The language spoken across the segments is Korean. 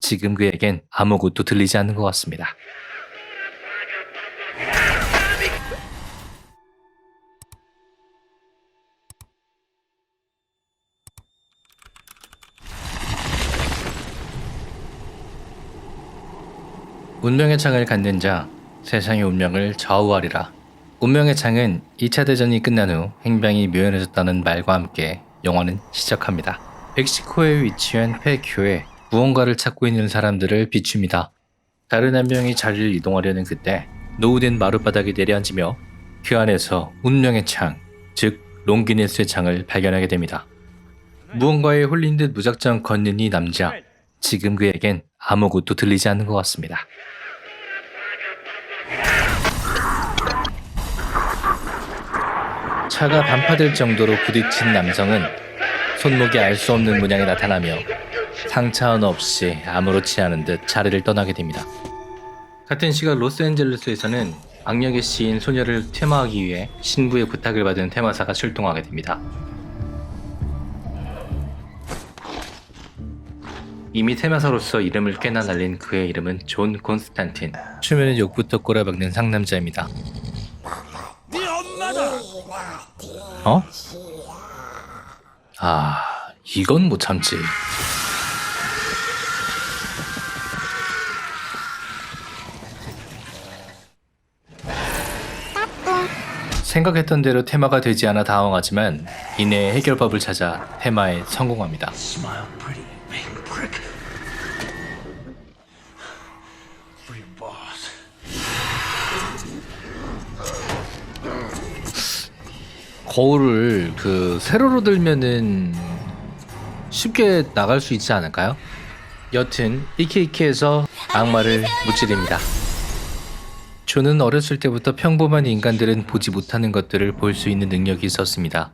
지금 그에겐 아무것도 들리지 않는 것 같습니다. 운명의 창을 갖는 자, 세상의 운명을 좌우하리라. 운명의 창은 2차 대전이 끝난 후 행방이 묘연해졌다는 말과 함께 영화는 시작합니다. 멕시코에 위치한 폐교에 무언가를 찾고 있는 사람들을 비춥니다. 다른 한 명이 자리를 이동하려는 그때 노후된 마룻바닥에 내려앉으며 그 안에서 운명의 창, 즉 롱기네스의 창을 발견하게 됩니다. 무언가에 홀린 듯 무작정 걷는 이 남자. 지금 그에겐 아무것도 들리지 않는 것 같습니다. 차가 반파될 정도로 부딪힌 남성은 손목이 알 수 없는 문양이 나타나며 하나 없이 아무렇지 않은 듯 자리를 떠나게 됩니다. 같은 시각 로스앤젤레스에서는 악력의 시인 소녀를 퇴마하기 위해 신부의 부탁을 받은 퇴마사가 출동하게 됩니다. 이미 퇴마사로서 이름을 꽤나 날린 그의 이름은 존 콘스탄틴. 추면은 욕부터 꼬라박는 상남자입니다. 어? 아, 이건 못 참지. 생각했던 대로 테마가 되지 않아 당황하지만 이내 해결법을 찾아 테마에 성공합니다. 거울을 그 세로로 들면은 쉽게 나갈 수 있지 않을까요? 여튼 이케이케에서 악마를 무찌릅니다. 존은 어렸을 때부터 평범한 인간들은 보지 못하는 것들을 볼 수 있는 능력이 있었습니다.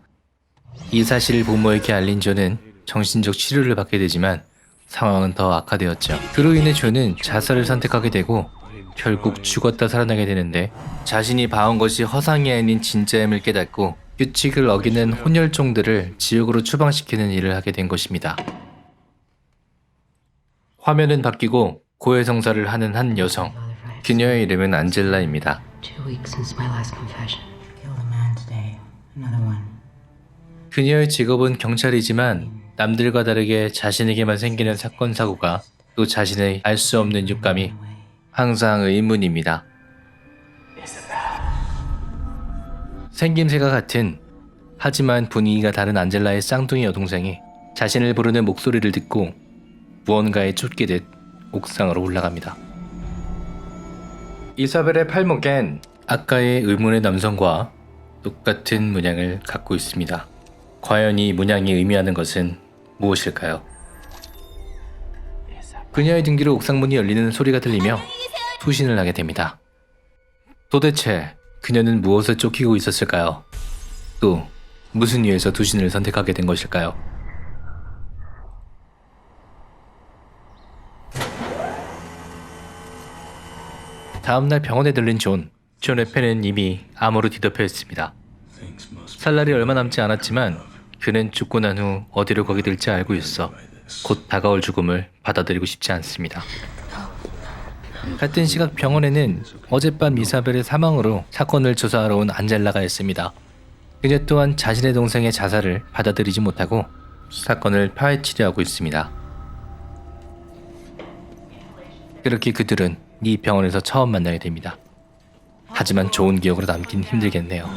이 사실을 부모에게 알린 존은 정신적 치료를 받게 되지만 상황은 더 악화되었죠. 그로 인해 존은 자살을 선택하게 되고 결국 죽었다 살아나게 되는데 자신이 봐온 것이 허상이 아닌 진짜임을 깨닫고 규칙을 어기는 혼혈종들을 지옥으로 추방시키는 일을 하게 된 것입니다. 화면은 바뀌고 고해성사를 하는 한 여성. 그녀의 이름은 안젤라입니다. 그녀의 직업은 경찰이지만 남들과 다르게 자신에게만 생기는 사건 사고가 또 자신의 알 수 없는 육감이 항상 의문입니다. 생김새가 같은 하지만 분위기가 다른 안젤라의 쌍둥이 여동생이 자신을 부르는 목소리를 듣고 무언가에 쫓기듯 옥상으로 올라갑니다. 이사벨의 팔목엔 아까의 의문의 남성과 똑같은 문양을 갖고 있습니다. 과연 이 문양이 의미하는 것은 무엇일까요? 그녀의 등 뒤로 옥상문이 열리는 소리가 들리며 투신을 하게 됩니다. 도대체 그녀는 무엇을 쫓기고 있었을까요? 또 무슨 이유에서 투신을 선택하게 된 것일까요? 다음날 병원에 들린 존. 존의 폐는 이미 암으로 뒤덮여 있습니다. 살 날이 얼마 남지 않았지만 그는 죽고 난 후 어디로 가게 될지 알고 있어 곧 다가올 죽음을 받아들이고 싶지 않습니다. 같은 시각 병원에는 어젯밤 이사벨의 사망으로 사건을 조사하러 온 안젤라가 있습니다. 그녀 또한 자신의 동생의 자살을 받아들이지 못하고 사건을 파헤치려 하고 있습니다. 그렇게 그들은 이 병원에서 처음 만나게 됩니다. 하지만 좋은 기억으로 남긴 힘들겠네요.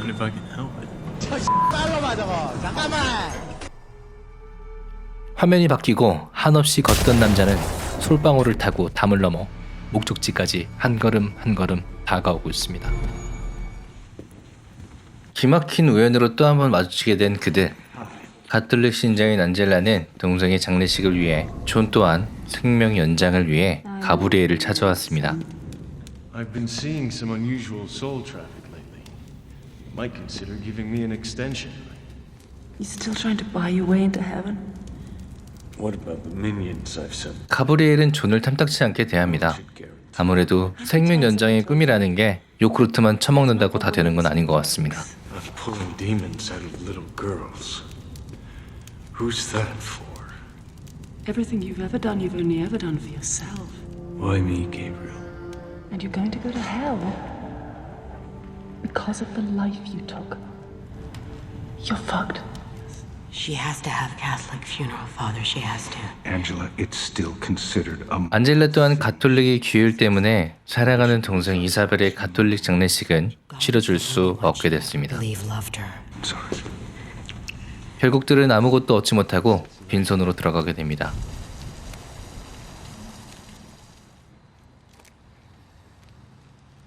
화면이 바뀌고 한없이 걷던 남자는 솔방울을 타고 담을 넘어 목적지까지 한 걸음 한 걸음 다가오고 있습니다. 기막힌 우연으로 또 한 번 마주치게 된 그들. 가톨릭 신자인 안젤라는 동생의 장례식을 위해 존 또한 생명 연장을 위해 가브리엘을 찾아왔습니다. I've been seeing some unusual soul traffic lately. Might consider giving me an extension. He's still trying to buy you way into heaven? What about the minions I've sent? 가브리엘은 존을 탐탁치 않게 대합니다. 아무래도 생명 연장의 꿈이라는 게 요구르트만 처먹는다고 다 되는 건 아닌 것 같습니다. I'm pulling demons out of little girls. Who's that for? Everything you've ever done, you've only ever done for yourself. Why me, Gabriel? And you're going to go to hell because of the life you took. You're fucked. She has to have Catholic funeral, Father. She has to. Angela, it's still considered a 안젤라 또한 가톨릭의 규율 때문에 사랑하는 동생 이사벨의 가톨릭 장례식은 치러줄 수 없게 됐습니다. Believe loved her. sorry. 결국 들은 아무것도 얻지 못하고 빈손으로 들어가게 됩니다.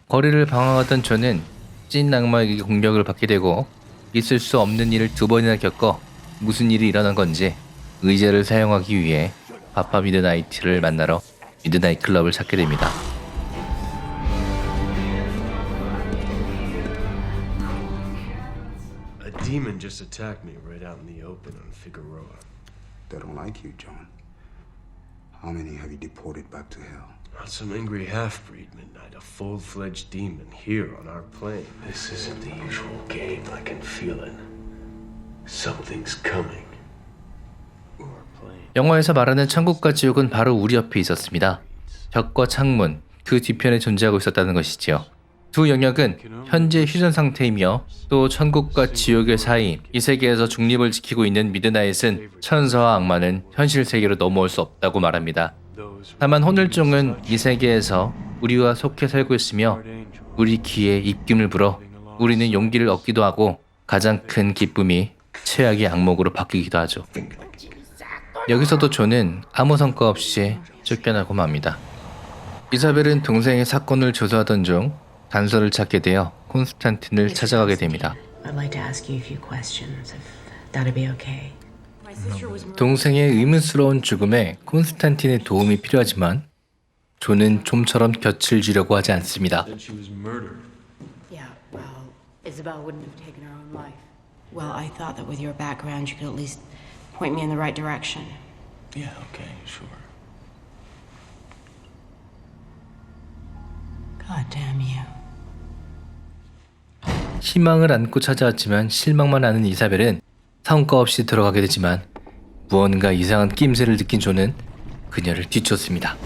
거리를 방황하던 저는 찐 악마에게 공격을 받게 되고 있을 수 없는 일을 두 번이나 겪어 무슨 일이 일어난 건지 의자를 사용하기 위해 바파 미드나이트를 만나러 미드나이트 클럽을 찾게 됩니다. A demon just attacked me right out in the open on Figueroa. They don't like you, John. How many have you deported back to hell? Not some angry half-breed midnight, a full-fledged demon here on our plane. This isn't the usual game. I can feel it. Something's coming. 영화에서 말하는 천국과 지옥은 바로 우리 옆에 있었습니다. 벽과 창문, 그 뒤편에 존재하고 있었다는 것이지요. 두 영역은 현재 휴전 상태이며 또 천국과 지옥의 사이 이 세계에서 중립을 지키고 있는 미드나잇은 천사와 악마는 현실 세계로 넘어올 수 없다고 말합니다. 다만 혼혈종은 이 세계에서 우리와 속해 살고 있으며 우리 귀에 입김을 불어 우리는 용기를 얻기도 하고 가장 큰 기쁨이 최악의 악몽으로 바뀌기도 하죠. 여기서도 존은 아무 성과 없이 쫓겨나고 맙니다. 이사벨은 동생의 사건을 조사하던 중 단서를 찾게 되어 콘스탄틴을 찾아가게 됩니다. I'd like to ask you a few questions, if that'd be okay. 동생의 의문스러운 죽음에 콘스탄틴의 도움이 필요하지만 존은 좀처럼 곁을 주려고 하지 않습니다. said she was murdered. Yeah, well, Isabel wouldn't have taken her own life. Well, I thought that with your background, you could at least point me in the right direction. Yeah, okay, sure. God damn you. 희망을 안고 찾아왔지만 실망만 하는 이사벨은 성과 없이 들어가게 되지만 무언가 이상한 낌새를 느낀 존은 그녀를 뒤쫓습니다.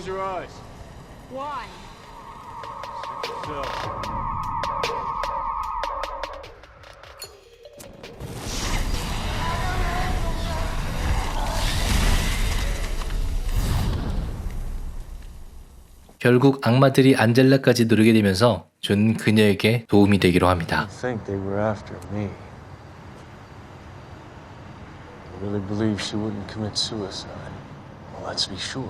Close your eyes. Why? So. 결국 악마들이 안젤라까지 누르게 되면서 존은 그녀에게 도움이 되기로 합니다. Think they were after me. I really believe she wouldn't commit suicide. Well, let's be sure.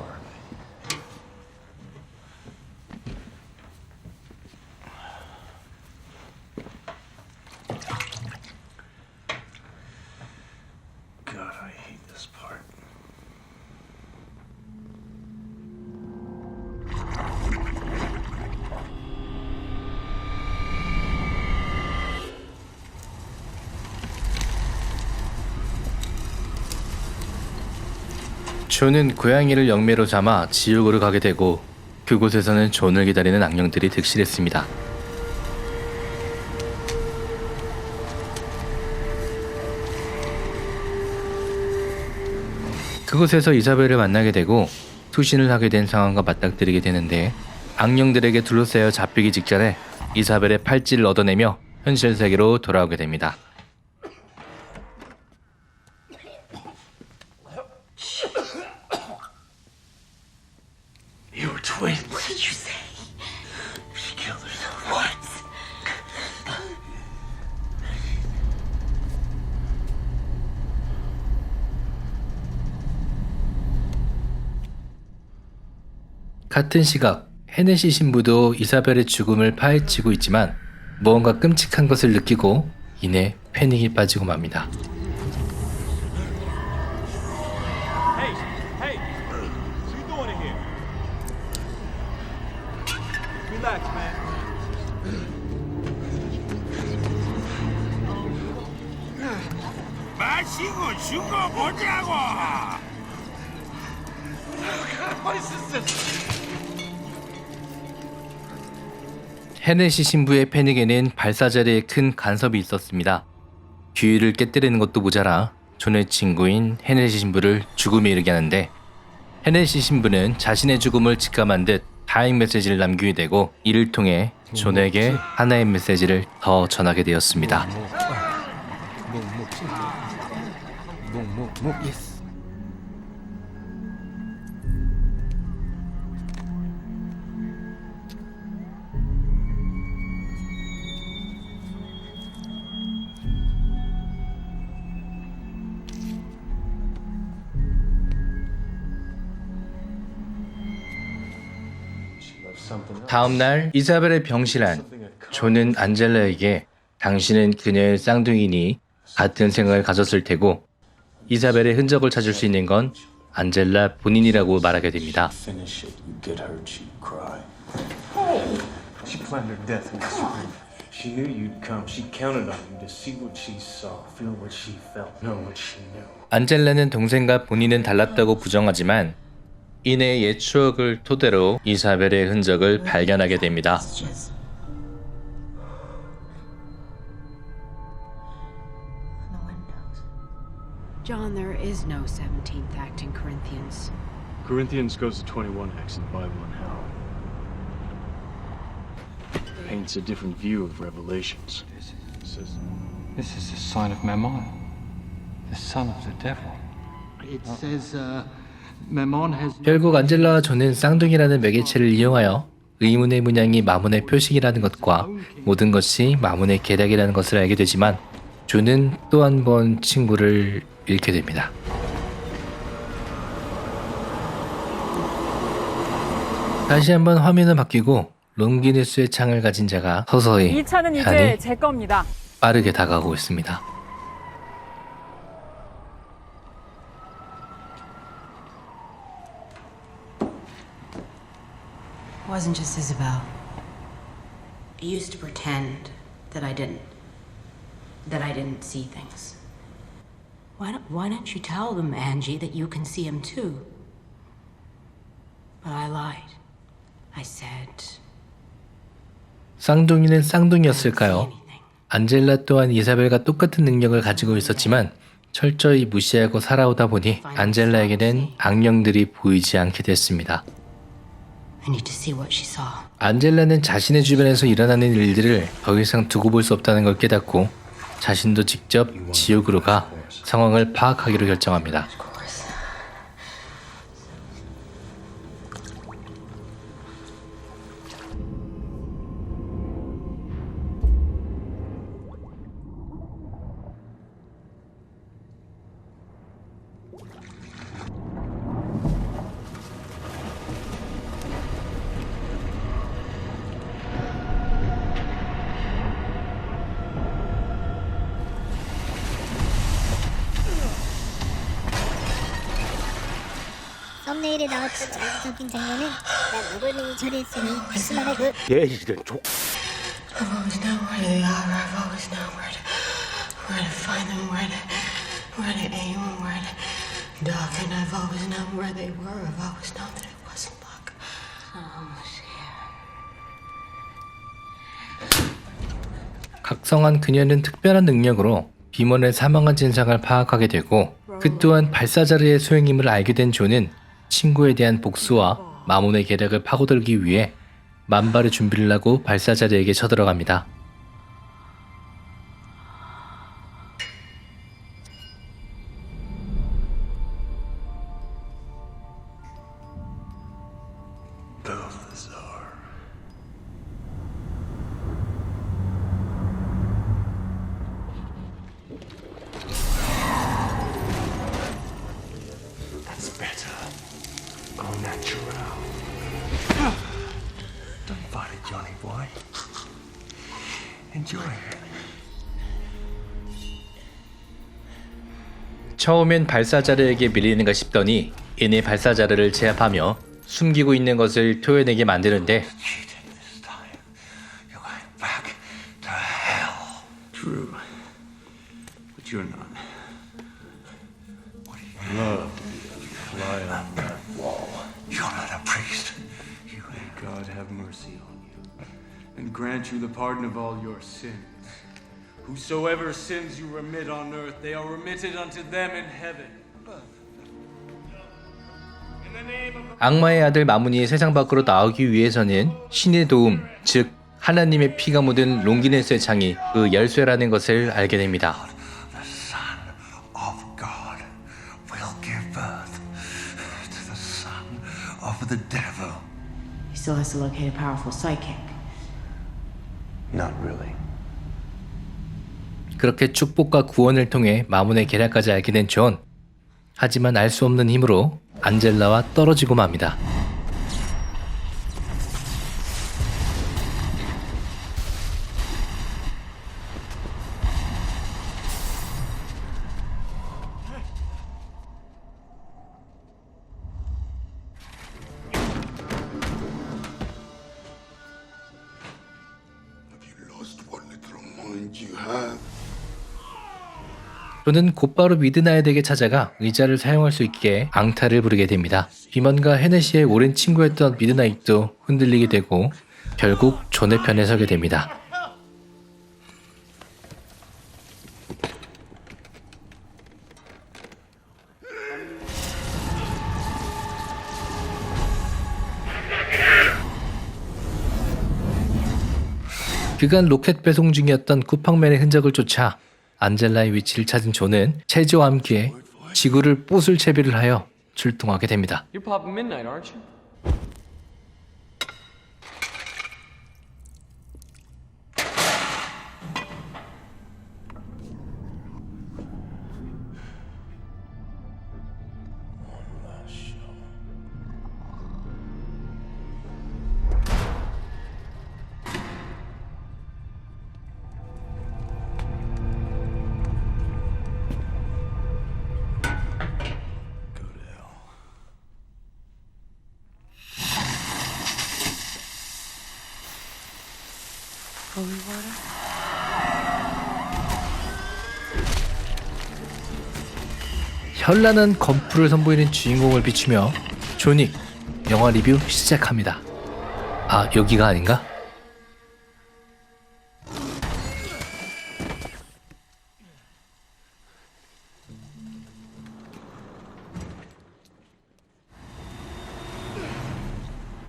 God, I hate this part. 존은 고양이를 영매로 삼아 지옥으로 가게 되고 그곳에서는 존을 기다리는 악령들이 득실했습니다. 그곳에서 이사벨을 만나게 되고 투신을 하게 된 상황과 맞닥뜨리게 되는데 악령들에게 둘러싸여 잡히기 직전에 이사벨의 팔찌를 얻어내며 현실 세계로 돌아오게 됩니다. 같은 시각 헤네시 신부도 이사벨의 죽음을 파헤치고 있지만 무언가 끔찍한 것을 느끼고 이내 패닉이 빠지고 맙니다. 죽어보자고! 아, 헤네시 신부의 패닉에는 발사 자리에 큰 간섭이 있었습니다. 규율을 깨뜨리는 것도 모자라 존의 친구인 헤네시 신부를 죽음에 이르게 하는데 헤네시 신부는 자신의 죽음을 직감한 듯 다행 메시지를 남기게 되고 이를 통해 존에게 하나의 메시지를 더 전하게 되었습니다. 다음 날 이사벨의 병실안 존은 안젤라에게 당신은 그녀의 쌍둥이니 같은 생각을 가졌을 테고 이사벨의 흔적을 찾을 수 있는 건 안젤라 본인이라고 말하게 됩니다. 안젤라는 동생과 본인은 달랐다고 부정하지만 이내 옛 추억을 토대로 이사벨의 흔적을 발견하게 됩니다. Just. On the windows. John, there is no 17th act in Corinthians. Corinthians goes to 21 acts in the Bible and how paints a different view of Revelations. It says This is the sign of Mammon, the son of the devil. It says uh, Mammon has 결국 안젤라와 존은 쌍둥이라는 매개체를 이용하여 의문의 문양이 마문의 표식이라는 것과 모든 것이 마문의 계략이라는 것을 알게 되지만 존은 또한 번 친구를 잃게 됩니다. 다시 한번 화면은 바뀌고 롱기누스의 창을 가진 자가 서서히 이 차는 이제 아니 제 겁니다. 빠르게 다가오고 있습니다. Wasn't just Isabel. I used to pretend that I didn't. That I didn't see things. Why don't, why don't you tell them, Angie, that you can see them too? But I lied. I said. 쌍둥이는 쌍둥이였을까요? 안젤라 또한 이사벨과 똑같은 능력을 가지고 있었지만 철저히 무시하고 살아오다 보니 안젤라에게는 악령들이 보이지 않게 됐습니다. 안젤라는 자신의 주변에서 일어나는 일들을 더 이상 두고 볼 수 없다는 걸 깨닫고 자신도 직접 지옥으로 가 상황을 파악하기로 결정합니다. 처리했으니 다시말해 그 I've always known where they are. I've always known where to, where to find them, where to, where to aim and where to duck. And I've always known where they were. I've always known that it wasn't luck. Oh, 각성한 그녀는 특별한 능력으로 비먼의 사망한 진상을 파악하게 되고 그 또한 발사자르의 소행임을 알게 된 존은 친구에 대한 복수와 마몬의 계략을 파고들기 위해 만발의 준비를 하고 발사자르에게 쳐들어갑니다. 처음엔 발사자르에게 밀리는가 싶더니 이내 발사자르를 제압하며 숨기고 있는 것을 토해내게 만드는데. And grant you the pardon of all your sins. Whosoever sins you remit on earth, they are remitted unto them in heaven. In the name of 악마의 아들 마문이 세상 밖으로 나오기 위해서는 신의 도움, 즉 하나님의 피가 묻은 롱기네스의 창이 그 열쇠라는 것을 알게 됩니다. The Son of God will give birth to the Son of the Devil. He still has to locate a powerful psychic. Not really. 그렇게 축복과 구원을 통해 마문의 계략까지 알게 된 존. 하지만 알 수 없는 힘으로 안젤라와 떨어지고 맙니다. 존은 곧바로 미드나잇에게 찾아가 의자를 사용할 수 있게 앙탈을 부르게 됩니다. 비먼과 헤네시의 오랜 친구였던 미드나잇도 흔들리게 되고 결국 존의 편에 서게 됩니다. 그간 로켓 배송 중이었던 쿠팡맨의 흔적을 쫓아 안젤라의 위치를 찾은 존은 체조와 함께 지구를 부술 채비를 하여 출동하게 됩니다. You're? 현란한 건프를 선보이는 주인공을 비추며 존윅 영화 리뷰 시작합니다. 아 여기가 아닌가?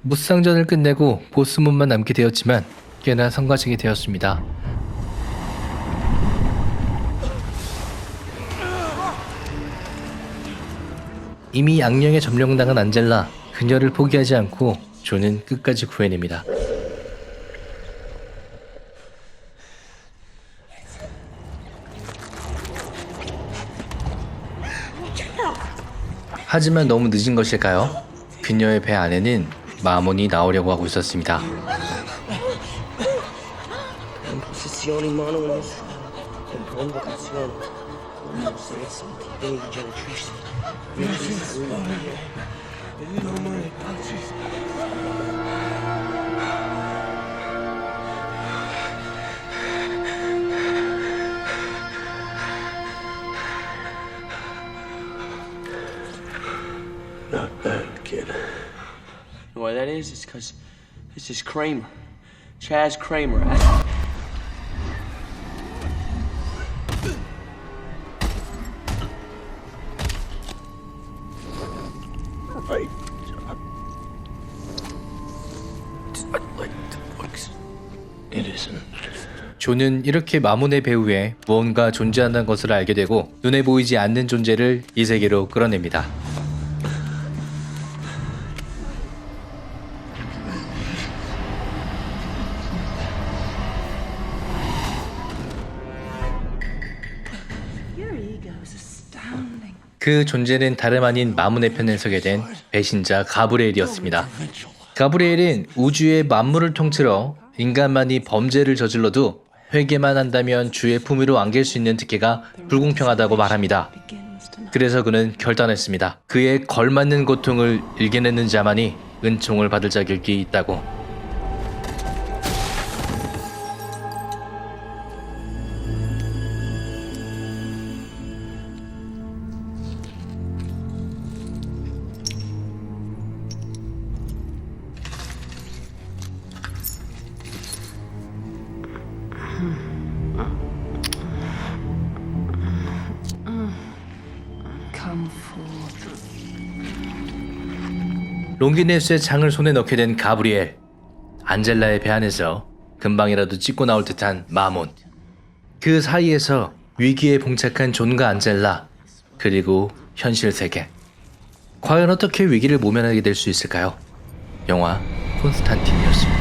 무쌍전을 끝내고 보스문만 남게 되었지만 꽤나 성가시게 되었습니다. 이미 악령에 점령당한 안젤라 그녀를 포기하지 않고 존은 끝까지 구해냅니다. 하지만 너무 늦은 것일까요? 그녀의 배 안에는 마몬이 나오려고 하고 있었습니다. Posizioni mano in nessuno. Convocazione. Senza dei genitrici. Not bad, kid. You know why that is? It's because this is Kramer. Chaz Kramer. I- 존은 이렇게 마몬의 배후에 무언가 존재한다는 것을 알게 되고 눈에 보이지 않는 존재를 이 세계로 끌어냅니다. 그 존재는 다름 아닌 마문의 편에 서게 된 배신자 가브리엘이었습니다. 가브리엘은 우주의 만물을 통틀어 인간만이 범죄를 저질러도 회개만 한다면 주의 품위로 안길 수 있는 특혜가 불공평하다고 말합니다. 그래서 그는 결단했습니다. 그에 걸맞는 고통을 일겨내는 자만이 은총을 받을 자격이 있다고. 롱기네스의 장을 손에 넣게 된 가브리엘. 안젤라의 배 안에서 금방이라도 찍고 나올 듯한 마몬. 그 사이에서 위기에 봉착한 존과 안젤라. 그리고 현실 세계. 과연 어떻게 위기를 모면하게 될 수 있을까요? 영화 콘스탄틴이었습니다.